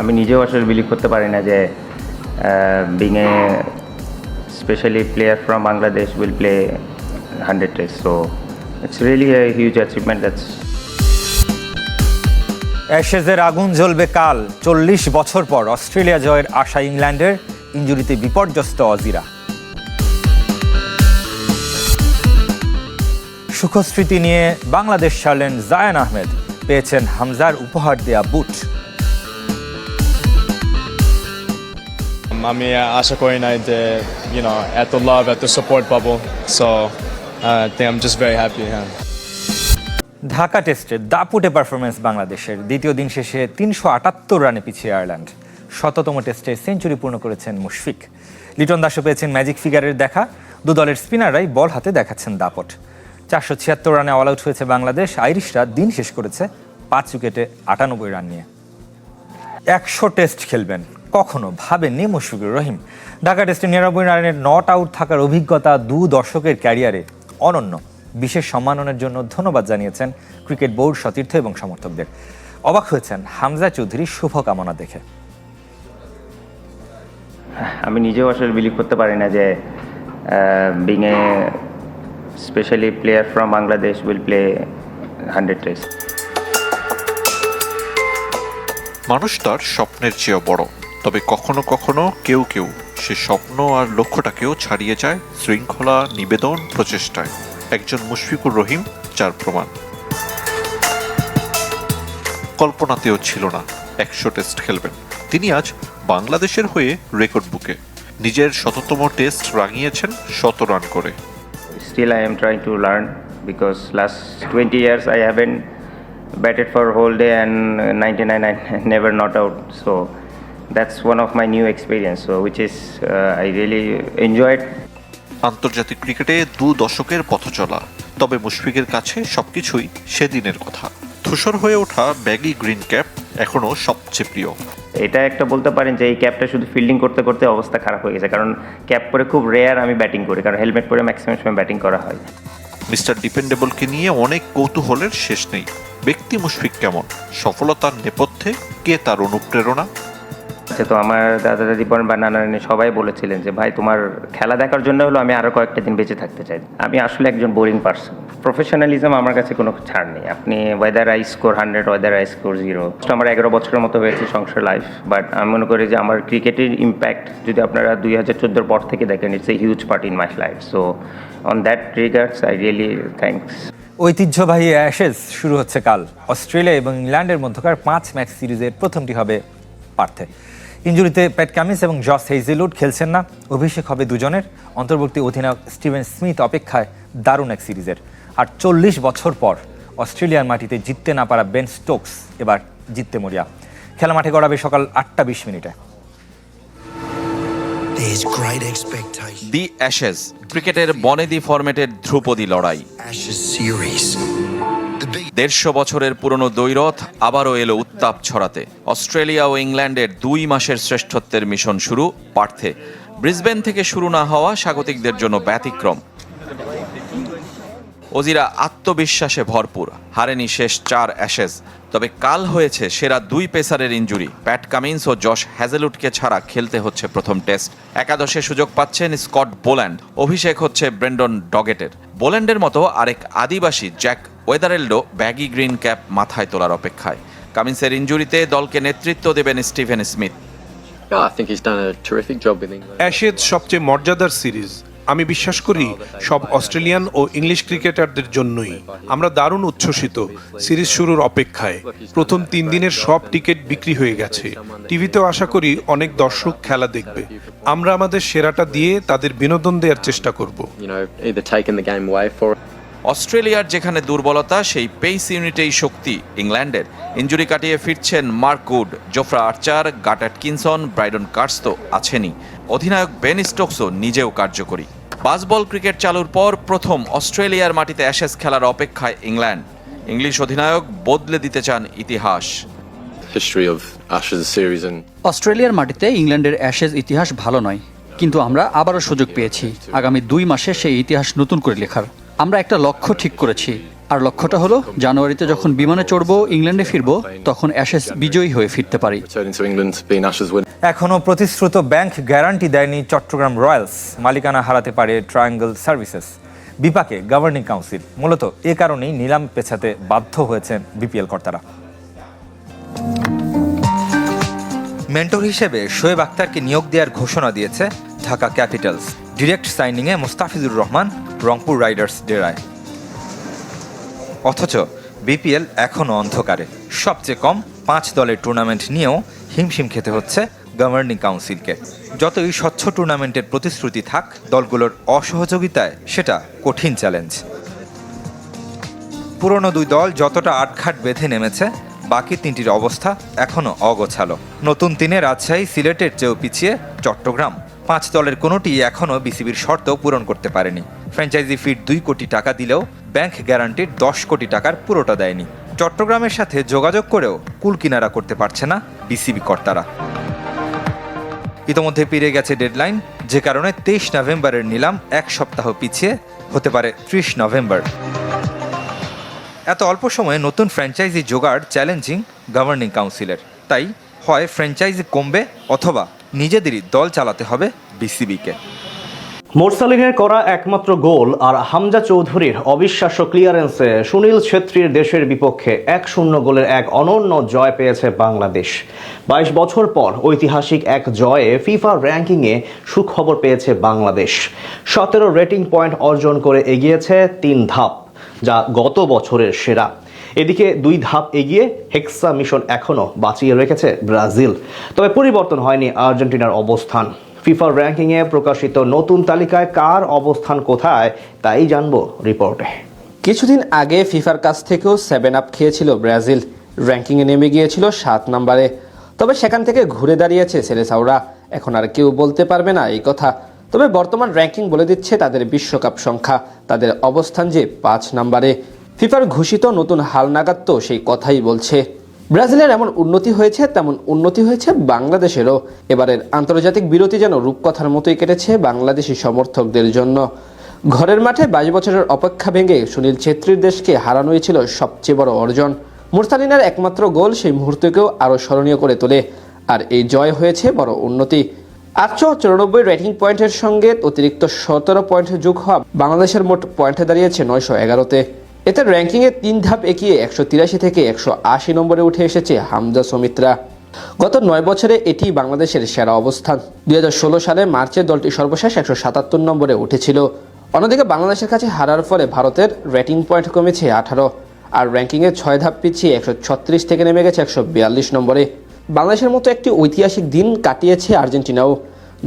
আমি নিজেও আসলে বিলিভ করতে পারি না যে being a specially player from Bangladesh will play hundred test so it's really a huge achievement that's অ্যাশেজের আগুন জ্বলবে কাল, চল্লিশ বছর পর অস্ট্রেলিয়া জয়ের আশা ইংল্যান্ডের, ইঞ্জুরিতে বিপর্যস্ত অজিরা। সুখস্মৃতি নিয়ে বাংলাদেশ ছাড়লেন জায়ান আহমেদ, পেয়েছেন হামজার উপহার দেয়া বুট। আমি আশা করি নাই যে, you know, এত লাভ এত সাপোর্ট পাবো। So I am just very happy হ্যাঁ ঢাকা টেস্টে দাপুটে পারফরমেন্স বাংলাদেশের। দ্বিতীয় দিন শেষে তিনশো আটাত্তর রানে পিছিয়ে আয়ারল্যান্ড। শততম টেস্টে সেঞ্চুরি পূর্ণ করেছেন মুশফিক। লিটন দাসও পেয়েছেন ম্যাজিক ফিগারের দেখা। দু দলের স্পিনাররাই বল হাতে দেখাচ্ছেন দাপট। চারশো ছিয়াত্তর রানে অল আউট হয়েছে বাংলাদেশ। আইরিশরা দিন শেষ করেছে পাঁচ উইকেটে আটানব্বই রান নিয়ে। একশো টেস্ট খেলবেন। কখনো ভাবেননি মুশফিকুর রহিম। ঢাকা টেস্টে নিরানব্বই রানের নট আউট থাকার অভিজ্ঞতা দু দশকের ক্যারিয়ারে অনন্য। বিশেষ সম্মাননের জন্য ধন্যবাদ জানিয়েছেন ক্রিকেট বোর্ড সতীর্থ এবং সমর্থকদের। অবাক হয়েছেন হামজা চৌধুরীর শুভকামনা দেখে। আমি নিজেও আসলে বিলিভ করতে পারি না যে being a specially player from Bangladesh will play hundred test মানুষ তার স্বপ্নের চেয়েও বড়। তবে কখনো কখনো কেউ কেউ সে স্বপ্ন আর লক্ষ্যটাকেও ছাড়িয়ে যায় শৃঙ্খলা, নিবেদন, প্রচেষ্টায়। একজন মুশফিকুর রহিম, যার প্রমাণ। কল্পনাতেও ছিল না, একশো টেস্ট খেলবেন। তিনি আজ বাংলাদেশের হয়ে রেকর্ড বুকে। নিজের শততম টেস্ট রাঙিয়েছেন শত রান করে। Still I am trying to learn because last 20 years I haven't batted for whole day and 99 I never not out so that's one of my new experience so which is uh, I really enjoyed. আন্তর্জাতিক ক্রিকেটে দু দশকের পথ চলা তবে মুশফিকের কাছে সবকিছুই সেদিনের কথা। ধূসর হয়ে ওঠা ব্যাগি গ্রিন ক্যাপ এখনও সবচেয়ে প্রিয়। এটা একটা বলতে পারেন যে এই ক্যাপটা শুধু ফিল্ডিং করতে করতে অবস্থা খারাপ হয়ে গেছে কারণ ক্যাপ পরে খুব রেয়ার আমি ব্যাটিং করি কারণ হেলমেট পরে ম্যাক্সিমাম সময় ব্যাটিং করা হয়। মিস্টার ডিপেন্ডেবলকে নিয়ে অনেক কৌতূহলের শেষ নেই। ব্যক্তি মুশফিক কেমন? সফলতার নেপথ্যে কে তার অনুপ্রেরণা? আচ্ছা তো আমার দাদা দাদি বোন বা নানা নানি সবাই বলেছিলেন যে, ভাই, তোমার খেলা দেখার জন্য হলো আমি আরও কয়েকটা দিন বেঁচে থাকতে চাই। আমি আসলে একজন বোরিং পার্সন প্রফেশনালিজম আমার কাছে কোনো ছাড় নেই। আপনি whether I score hundred whether I score zero আমার এগারো বছরের মতো হয়েছে সংসার লাইফ বাট আমি মনে করি যে আমার ক্রিকেটের ইম্প্যাক্ট যদি আপনারা দুই হাজার চোদ্দোর পর থেকে দেখেন it's a huge part in my life so on that regards I really thanks ঐতিহ্যবাহী অ্যাশেজ শুরু হচ্ছে কাল। অস্ট্রেলিয়া এবং ইংল্যান্ডের মধ্যকার পাঁচ ম্যাচ সিরিজের প্রথমটি হবে পার্থে। ইঞ্জুরিতে প্যাট কামিন্স এবং জস হেইজেলউড খেলছেন না। অভিষেক হবে দুজনের। অন্তর্বর্তী অধিনায়ক স্টিভেন স্মিথ অপেক্ষায় দারুণ এক সিরিজের। আর চল্লিশ বছর পর অস্ট্রেলিয়ার মাটিতে জিততে না পারা বেন স্টোকস এবার জিততে মরিয়া। খেলা মাঠে গড়াবে সকাল আটটা বিশ মিনিটে. দি অ্যাশেজ ক্রিকেটের বনেদি ফরম্যাটের ধ্রুপদী লড়াই। দেড়শো বছরের পুরনো দৈরথ আবারও এলো উত্তাপ ছড়াতে। অস্ট্রেলিয়া ও ইংল্যান্ডের দুই মাসের শ্রেষ্ঠত্বের মিশন শুরু, পার্থে। ব্রিসবেন থেকে শুরু না হওয়া স্বাগতিকদের জন্য ব্যতিক্রম। ওজিরা আত্মবিশ্বাসে ভরপুর। হারেনি শেষ চার অ্যাশেজ। তবে কাল হয়েছে সেরা দুই পেসারের ইঞ্জুরি। প্যাট কামিন্স ও জশ হ্যাজেলুটকে ছাড়া খেলতে হচ্ছে প্রথম টেস্ট। একাদশে সুযোগ পাচ্ছেন স্কট বোল্যান্ড। অভিষেক হচ্ছে ব্রেন্ডন ডগেটের। বোল্যান্ডের মতো আরেক আদিবাসী জ্যাক ওয়েদারেল্ডো ব্যাগি গ্রিন ক্যাপ মাথায় তোলার অপেক্ষায়। কামিন্সের ইঞ্জুরিতে দলকে নেতৃত্ব দেবেন স্টিভেন স্মিথ. অ্যাশেজ সবচেয়ে মর্যাদার সিরিজ। আমি বিশ্বাস করি সব অস্ট্রেলিয়ান ও ইংলিশ ক্রিকেটারদের জন্যই। আমরা দারুণ উচ্ছ্বসিত। সিরিজ শুরুর অপেক্ষায়। প্রথম তিন দিনের সব টিকিট বিক্রি হয়ে গেছে। টিভিতেও আশা করি অনেক দর্শক খেলা দেখবে। আমরা আমাদের সেরাটা দিয়ে তাদের বিনোদন দেওয়ার চেষ্টা করব। অস্ট্রেলিয়ার যেখানে দুর্বলতা সেই পেস ইউনিটেই শক্তি ইংল্যান্ডের। ইঞ্জুরি কাটিয়ে ফিরছেন Mark Wood Jofra Archer Gus Atkinson Brydon Carse তো আছেনই। অধিনায়ক বেন স্টোকসও নিজেও কার্যকরী। বাসবল ক্রিকেট চালুর পর প্রথম অস্ট্রেলিয়ার মাটিতে অ্যাশেজ খেলার অপেক্ষায় ইংল্যান্ড। ইংলিশ অধিনায়ক বদলে দিতে চান ইতিহাস। অস্ট্রেলিয়ার মাটিতে ইংল্যান্ডের অ্যাশেজ ইতিহাস ভালো নয় কিন্তু আমরা আবারও সুযোগ পেয়েছি। আগামী দুই মাসে সেই ইতিহাস নতুন করে লেখার। আমরা একটা লক্ষ্য ঠিক করেছি আর লক্ষ্যটা হলো, জানুয়ারিতে যখন বিমানে চড়বো, ইংল্যান্ডে ফিরবো, তখন অ্যাশেজ বিজয়ী হয়ে ফিরতে পারি. এখনও প্রতিশ্রুত ব্যাংক গ্যারান্টি দেয়নি চট্টগ্রাম রয়্যালস। মালিকানা হারাতে পারে ট্রায়াঙ্গল সার্ভিসেস। বিপাকে গভর্নিং কাউন্সিল। মূলত এ কারণেই নিলাম পেছাতে বাধ্য হয়েছেন বিপিএল কর্তারা। মেন্টর হিসেবে শোয়েব আক্তারকে নিয়োগ দেওয়ার ঘোষণা দিয়েছে ঢাকা ক্যাপিটালস। ডিরেক্ট সাইনিংয়ে মুস্তাফিজুর রহমান, রংপুর রাইডার্স ডেরায়। অথচ বিপিএল এখনও অন্ধকারে। সবচেয়ে কম পাঁচ দলের টুর্নামেন্ট নিয়েও হিমশিম খেতে হচ্ছে গভর্নিং কাউন্সিলকে যতই স্বচ্ছ টুর্নামেন্টের প্রতিশ্রুতি থাক, দলগুলোর অসহযোগিতায় সেটা কঠিন চ্যালেঞ্জ পুরনো দুই দল যতটা আটঘাট বেঁধে নেমেছে, বাকি তিনটির অবস্থা এখনও অগোছালো। নতুন তিনে রাজশাহী, সিলেটের চেয়েও পিছিয়ে চট্টগ্রাম। পাঁচ দলের কোনোটি এখনও বিসিবির শর্ত পূরণ করতে পারেনি। ফ্র্যাঞ্চাইজি ফিট দুই কোটি টাকা দিলেও ব্যাংক গ্যারান্টির দশ কোটি টাকার পুরোটা দেয়নি। চট্টগ্রামের সাথে যোগাযোগ করেও কুল কিনারা করতে পারছে না বিসিবি কর্তারা। ইতোমধ্যে পেরিয়ে গেছে ডেডলাইন, যে কারণে তেইশ নভেম্বরের নিলাম এক সপ্তাহ পিছিয়ে হতে পারে ত্রিশ নভেম্বর। এত অল্প সময়ে নতুন ফ্র্যাঞ্চাইজি জোগাড় চ্যালেঞ্জিং গভর্নিং কাউন্সিলের। তাই হয় ফ্র্যাঞ্চাইজি কমবে অথবা নিজেদেরই দল চালাতে হবে বিসিবিকে। মোরসালিনের করা একমাত্র গোল আর হামজা চৌধুরীর অবিশ্বাস্য ক্লিয়ারেন্সে সুনীল ছেত্রীর দেশের বিপক্ষে এক শূন্য গোলের এক অনন্য জয় পেয়েছে বাংলাদেশ। বাইশ বছর পর ঐতিহাসিক এক জয়ে ফিফা র্যাঙ্কিংয়ে সুখবর পেয়েছে বাংলাদেশ। সতেরো রেটিং পয়েন্ট অর্জন করে এগিয়েছে তিন ধাপ, যা গত বছরের সেরা। এদিকে দুই ধাপ এগিয়ে হেক্সা মিশন এখনও বাঁচিয়ে রেখেছে ব্রাজিল। তবে পরিবর্তন হয়নি আর্জেন্টিনার অবস্থান। ফিফা র্যাঙ্কিংয়ে প্রকাশিত নতুন তালিকায় কার অবস্থান কোথায়, তাই জানব রিপোর্টে। কিছুদিন আগে ফিফার কাছ থেকেও সেভেন আপ খেয়েছিল ব্রাজিল। র্যাঙ্কিংয়ে নেমে গিয়েছিল সাত নম্বরে। তবে সেখান থেকে ঘুরে দাঁড়িয়েছে সেলেসাউরা। এখন আর কেউ বলতে পারবে না এই কথা। তবে বর্তমান র্যাঙ্কিং বলে দিচ্ছে তাদের বিশ্বকাপ সংখ্যা। তাদের অবস্থান যে পাঁচ নম্বরে। ফিফার ঘোষিত নতুন হালনাগাদ তো সেই কথাই বলছে। ব্রাজিলের এমন উন্নতি হয়েছে, তেমন উন্নতি হয়েছে বাংলাদেশেরও। এবারের আন্তর্জাতিক বিরতি যেন রূপকথার মতোই কেটেছে বাংলাদেশি সমর্থকদের জন্য। ঘরের মাঠে বাইশ বছরের অপেক্ষা ভেঙে সুনীল ছেত্রীর দেশকে হারানোই ছিল সবচেয়ে বড় অর্জন। মুরসালিনের একমাত্র গোল সেই মুহূর্তকেও আরও স্মরণীয় করে তোলে, আর এই জয় হয়েছে বড় উন্নতি। আটশো চুরানব্বই রেটিং পয়েন্টের সঙ্গে অতিরিক্ত সতেরো পয়েন্ট যোগ হওয়া বাংলাদেশের মোট পয়েন্টে দাঁড়িয়েছে নয়শো এগারোতে। এতে র্যাঙ্কিংয়ে তিন ধাপ এগিয়ে একশো তিরাশি থেকে একশো আশি নম্বরে উঠে এসেছে হামজা সমিত্রা। গত নয় বছরে এটি বাংলাদেশের সেরা অবস্থান। দু হাজার ষোলো সালে মার্চে দলটি সর্বশেষ একশো সাতাত্তর নম্বরে উঠেছিল। অন্যদিকে বাংলাদেশের কাছে হারার ফলে ভারতের রেটিং পয়েন্ট কমেছে আঠারো। আর র্যাঙ্কিংয়ে ছয় ধাপ পিছিয়ে একশো ছত্রিশ থেকে নেমে গেছে একশো বিয়াল্লিশ নম্বরে। বাংলাদেশের মতো একটি ঐতিহাসিক দিন কাটিয়েছে আর্জেন্টিনাও।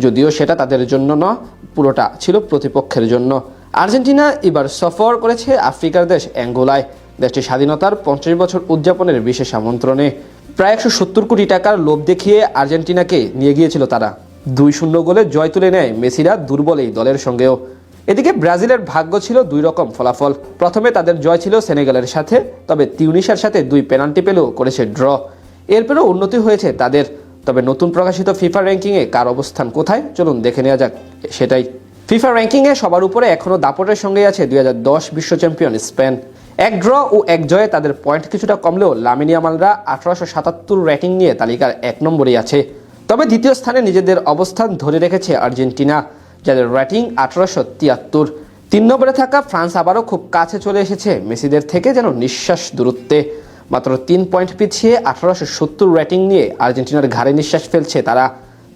যদিও সেটা তাদের জন্য না পুরোটা ছিল প্রতিপক্ষের জন্য। আর্জেন্টিনা এবার সফর করেছে আফ্রিকার দেশ অ্যাঙ্গোলায়। দেশটির স্বাধীনতার পঞ্চাশ বছর উদযাপনের বিশেষ আমন্ত্রণে। প্রায় একশো সত্তর কোটি টাকার লোভ দেখিয়ে আর্জেন্টিনাকে নিয়ে গিয়েছিল তারা। দুই শূন্য গোলে জয় তুলে নেয় মেসিরা দুর্বল এই দলের সঙ্গেও। এদিকে ব্রাজিলের ভাগ্য ছিল দুই রকম ফলাফল। প্রথমে তাদের জয় ছিল সেনেগালের সাথে, তবে তিউনিশার সাথে দুই পেনাল্টি পেলেও করেছে ড্র। এরপরেও উন্নতি হয়েছে তাদের। তবে নতুন প্রকাশিত ফিফা র্যাঙ্কিংয়ে কার অবস্থান কোথায়, চলুন দেখে নেওয়া যাক। সেটাই। ফিফা র্যাঙ্কিংয়ে সবার উপরে এখনও দাপটের সঙ্গে আছে দুই বিশ্ব চ্যাম্পিয়ন স্পেন। এক ড্র ও এক জয়ে তাদের পয়েন্ট কিছুটা কমলেও লামিনিয়ামালরা আঠারোশো সাতাত্তর র্যাঙ্কিং নিয়ে তালিকার এক নম্বরেই আছে। তবে দ্বিতীয় স্থানে নিজেদের অবস্থান ধরে রেখেছে আর্জেন্টিনা, যাদের র্যাটিং আঠারোশো তিয়াত্তর। তিন নম্বরে থাকা ফ্রান্স আবারও খুব কাছে চলে এসেছে, মেসিদের থেকে যেন নিঃশ্বাস দূরত্বে। মাত্র তিন পয়েন্ট পিছিয়ে আঠারোশো সত্তর র্যাটিং নিয়ে আর্জেন্টিনার ঘাড়ে নিঃশ্বাস ফেলছে তারা।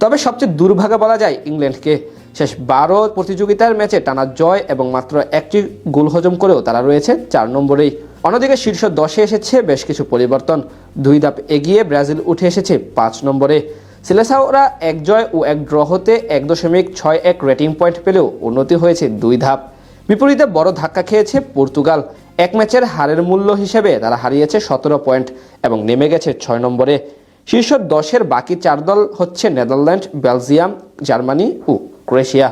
তবে সবচেয়ে দুর্ভাগা বলা যায় ইংল্যান্ডকে। শেষ বারো প্রতিযোগিতার ম্যাচে টানা জয় এবং মাত্র একটি গোল হজম করেও তারা রয়েছে চার নম্বরেই। অন্যদিকে শীর্ষ দশে এসেছে বেশ কিছু পরিবর্তন। দুই ধাপ এগিয়ে ব্রাজিল উঠে এসেছে পাঁচ নম্বরে। সিলেসাওরা এক জয় ও এক ড্র হতে এক দশমিক ছয় এক রেটিং পয়েন্ট পেলেও উন্নতি হয়েছে দুই ধাপ। বিপরীতে বড় ধাক্কা খেয়েছে পর্তুগাল। এক ম্যাচের হারের মূল্য হিসেবে তারা হারিয়েছে সতেরো পয়েন্ট এবং নেমে গেছে ছয় নম্বরে। শীর্ষ দশের বাকি চার দল হচ্ছে নেদারল্যান্ড, বেলজিয়াম, জার্মানি ও ক্রোয়েশিয়া